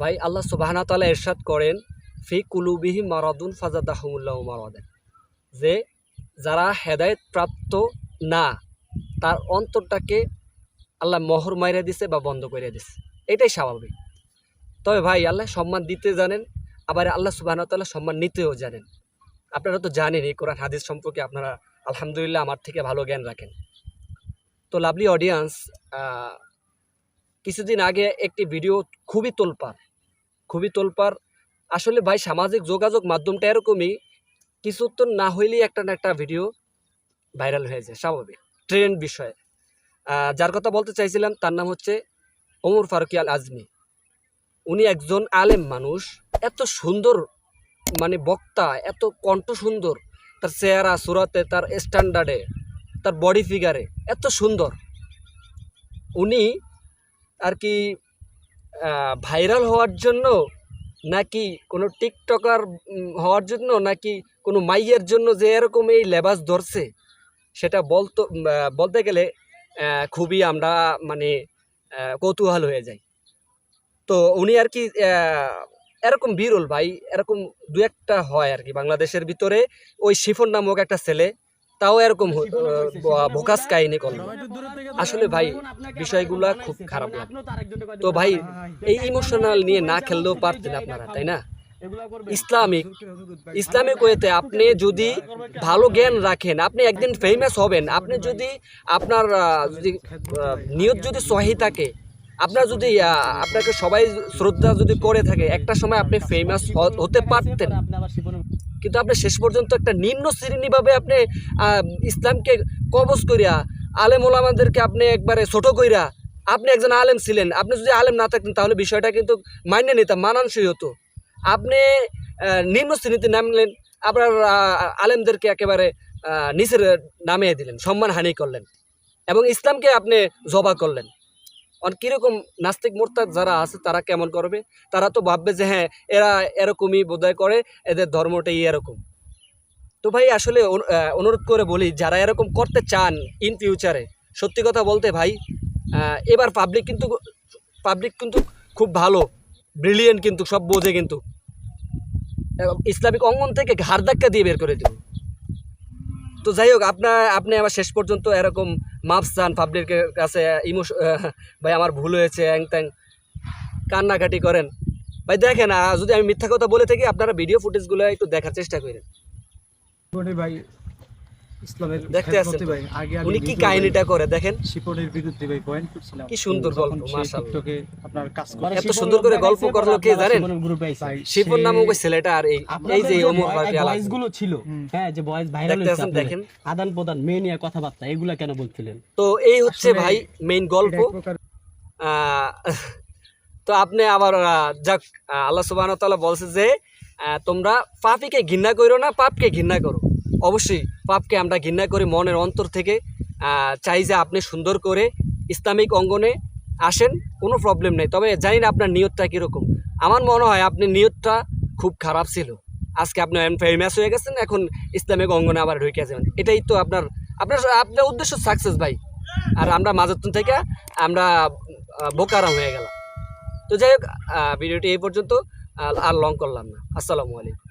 ভাই আল্লাহ সুবাহানা তালা এরশাদ করেন, ফি কুলুবিহি মারাদুন ফাজাদাহমুল্লাহ মারাদেন। যে যারা হেদায়েত প্রাপ্ত না, তার অন্তরটাকে আল্লাহ মোহর মাইরে দিছে বা বন্ধ করে দিছে। এটাই স্বাভাবিক। তবে ভাই আল্লাহ সম্মান দিতে জানেন, আবার আল্লাহ সুবাহানা তাল্লাহ সম্মান নিতেও জানেন। আপনারা তো জানেন, এই কোরআন হাদিস সম্পর্কে আপনারা আলহামদুলিল্লাহ আমার থেকে ভালো জ্ঞান রাখেন। তো লাভলি অডিয়েন্স কিছুদিন আগে একটি ভিডিও খুবই তোলপার খুবই তোলপার আসলে ভাই, সামাজিক যোগাযোগ মাধ্যমটা এরকমই, কিছু তো না হইলেই একটা না একটা ভিডিও ভাইরাল হয়ে যায়, স্বাভাবিক। ট্রেন্ড বিষয়ে। যার কথা বলতে চাইছিলাম, তার নাম হচ্ছে ওমর ফারুকি আল আজমি। উনি একজন আলেম মানুষ, এত সুন্দর মানে বক্তা, এত কণ্ঠ সুন্দর। তার চেহারা, সুরাতে, তার স্ট্যান্ডার্ডে তার বডি ফিগারে এত সুন্দর। উনি আর কি ভাইরাল হওয়ার জন্য নাকি কোনো টিকটকার হওয়ার জন্য নাকি কোনো মাইয়ের জন্য যে এরকম এই লেবাস ধরছে, সেটা বলতো বলতে গেলে খুবই আমরা মানে কৌতূহল হয়ে যাই। তো উনি আর কি এরকম বিরল ভাই, এরকম দু একটা হয় আর কি। বাংলাদেশের ভিতরে ওই শিফন নামক একটা ছেলে তাও এরকম ভোকাস কাহিনী করল। আসলে ভাই বিষয়গুলা খুব খারাপ লাগে তো ভাই এই ইমোশনাল নিয়ে না খেললেও পারতেন আপনারা তাই না? ইসলামিক ইসলামিক ওয়েতে আপনি যদি ভালো জ্ঞান রাখেন আপনি একদিন ফেমাস হবেন। আপনি যদি আপনার যদি নিয়ত যদি সহি থাকে আপনার যদি আপনাকে সবাই শ্রদ্ধা যদি করে থাকে একটা সময় আপনি ফেমাস হতে পারতেন। কিন্তু আপনি শেষ পর্যন্ত একটা নিম্ন শ্রেণীভাবে আপনি ইসলামকে কবজ করিয়া আলেম ওলামাদেরকে আপনি একবারে ছোট কইরা আপনি একজন আলেম ছিলেন। আপনি যদি আলেম না থাকতেন তাহলে বিষয়টা কিন্তু মাইনে নিতাম, মানানসই হতো। আপনি নিম্ন শ্রেণীতে নামলেন, আপনার আলেমদেরকে একেবারে নিচের নামিয়ে দিলেন, সম্মান হানি করলেন এবং ইসলামকে আপনি জবা করলেন। আর কীরকম নাস্তিক মোরতাদ যারা আছে, তারা কেমন করবে? তারা তো ভাববে যে হ্যাঁ এরা এরকমই বোধহয় করে, এদের ধর্মটাই এরকম। তো ভাই, আসলে অনুরোধ করে বলি, যারা এরকম করতে চান ইন ফিউচারে সত্যি কথা বলতে ভাই এবার পাবলিক কিন্তু পাবলিক কিন্তু খুব ভালো ব্রিলিয়েন্ট কিন্তু, সব বোঝে কিন্তু। ইসলামিক অঙ্গন থেকে ঘাড় ধাক্কা দিয়ে বের করে দেব। তো যাই হোক আপনার আপনি আমার শেষ পর্যন্ত এরকম মাপস চান পাবলিকের কাছে ইমোশ ভাই আমার ভুল হয়েছে অ্যাং ত্যাং। কান্নাকাটি করেন। ভাই দেখেন যদি আমি মিথ্যা কথা বলে থাকি, আপনারা ভিডিও ফুটেজগুলো একটু দেখার চেষ্টা করেন। ভাই ইসলামের দেখতে আছেন আগে আগে উনি কি কাহিনীটা করে দেখেন? শিপনের বিরুদ্ধে ভাই পয়েন্ট করছিলাম। কি সুন্দর গল্প, মাশাআল্লাহ। টিকটকে আপনার কাজ করে এত সুন্দর করে গল্প করল কে জানেন? শিপন নামক ওই ছেলেটা আর এই এই যে ওমর ফারুকি ভয়েসগুলো ছিল। হ্যাঁ যে ভয়েস ভাইরাল। দেখেন। আদান প্রদান মেয়ে নিয়ে কথাবার্তা এগুলা কেন বলছিলেন? তো এই হচ্ছে ভাই মেইন গল্প। তো আপনি আবার আহ, যাক আল্লাহ সুবাহ তাআলা বলছে যে আহ, তোমরা পাপিকে ঘৃণা করো না পাপকে ঘৃণা করো। অবশ্যই পাপকে আমরা ঘৃণা করি মনের অন্তর থেকে চাই যে আপনি সুন্দর করে ইসলামিক অঙ্গনে আসেন, কোনো প্রবলেম নেই। তবে জানি না আপনার নিয়তটা কীরকম। আমার মনে হয় আপনি নিয়তটা খুব খারাপ ছিল। আজকে আপনি ফেমাস হয়ে গেছেন, এখন ইসলামিক অঙ্গনে আবার ঢুকে যাবেন। এটাই তো আপনার আপনার আপনার উদ্দেশ্য সাকসেস ভাই। আর আমরা মাজাতুন থেকে আমরা বোকারাম হয়ে গেলাম। তো যাই হোক ভিডিওটি এই পর্যন্ত আর লং করলাম না। আসসালামু আলাইকুম।